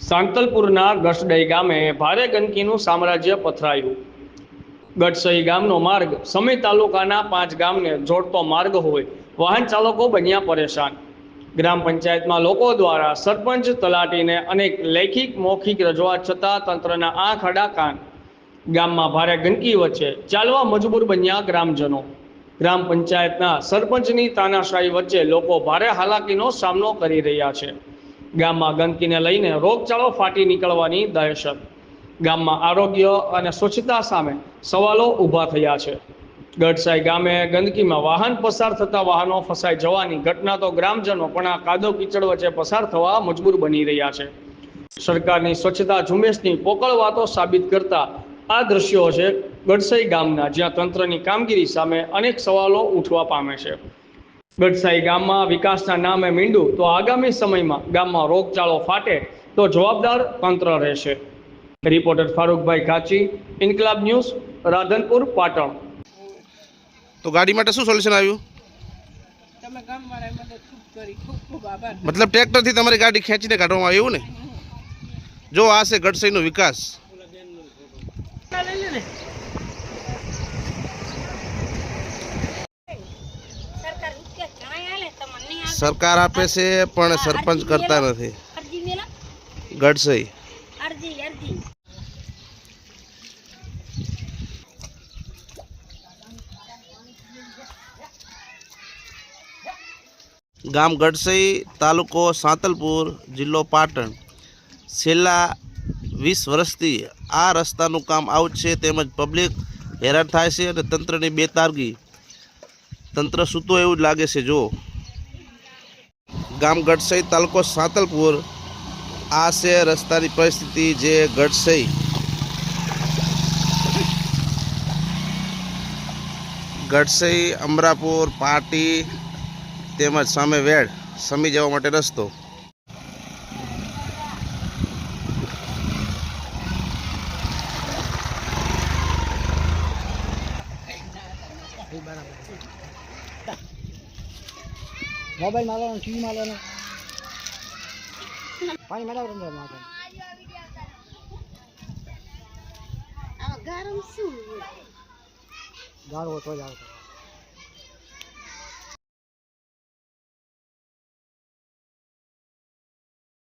સાંતલપુરના ગસડઈ ગામે ભારે ગંદકીનું સામ્રાજ્ય પથરાયું. ગટસઈ ગામનો માર્ગ સમી તાલુકાના પાંચ ગામને જોડતો માર્ગ હોય, વાહન ચાલકો બન્યા પરેશાન. ગ્રામ પંચાયતમાં લોકો દ્વારા સરપંચ તલાટીને અનેક લેખિક, મૌખિક રજૂઆત છતાં તંત્રના આંખ આડા કાન. ગામમાં ભારે ગંદકી વચ્ચે ચાલવા મજબૂર બન્યા ગ્રામજનો. ગ્રામ પંચાયતના સરપંચની તાનાશાહી વચ્ચે લોકો ભારે હાલાકીનો સામનો કરી રહ્યા છે. ગામમાં ગંદકીને લઈને રોગચાળો ફાટી નીકળવાની દહેશત. ગામમાં આરોગ્ય અને સ્વચ્છતા સામે સવાલો ઊભા થયા છે. ગઢસાઈ ગામે ગંદકીમાં વાહન પસાર થતા વાહનો ફસાઈ જવાની ઘટના તો ગ્રામજનો પણ આ કાદવ કીચડ વચ્ચે પસાર થવા મજબૂર બની રહ્યા છે. સરકારની સ્વચ્છતા ઝુંબેશની પોકળ વાતો સાબિત કરતા આ દ્રશ્યો છે ગઢસાઈ ગામના જ્યાં તંત્રની કામગીરી સામે અનેક સવાલો ઉઠવા પામે છે. ગઢસાઈ ગામમાં વિકાસના નામે મીંડું. તો આગામી સમયમાં ગામમાં રોગચાળો ફાટે તો જવાબદાર તંત્ર રહેશે. રિપોર્ટર ફારૂકભાઈ કાચી ઇન્કલાબ ન્યૂઝ રાધનપુર પાટણ. તો ગાડી માટે શું સોલ્યુશન આવ્યું? મતલબ ટ્રેક્ટરથી તમારી ગાડી ખેંચીને કાઢવામાં આવ્યું ને? જો આ છે ગઢસાઈનો વિકાસ. સરકાર આપે છે પણ સરપંચ કરતા નથી. અરજી ગામ ગઢસઈ તાલુકો સાંતલપુર જિલ્લો પાટણ. છેલ્લા વીસ વર્ષથી આ રસ્તાનું કામ આવું છે તેમજ પબ્લિક હેરાન થાય છે અને તંત્રની બેતારગી. તંત્ર સૂતો એવું જ લાગે છે જો ગામ ગઢસઈ તાલુકો સાંતલપુર. આ છે રસ્તાની પરિસ્થિતિ જે ગઢસઈ. ગઢસઈ, અમરાપુર, પાટી તેમજ સામે વેડ સમી જવા માટે રસ્તો. મોબાઈલ મારવાનો ટીવી મારવાનો. પાણી મેળવ રંદર આ ગરમ શું? ગાળવો તો જ આવતો.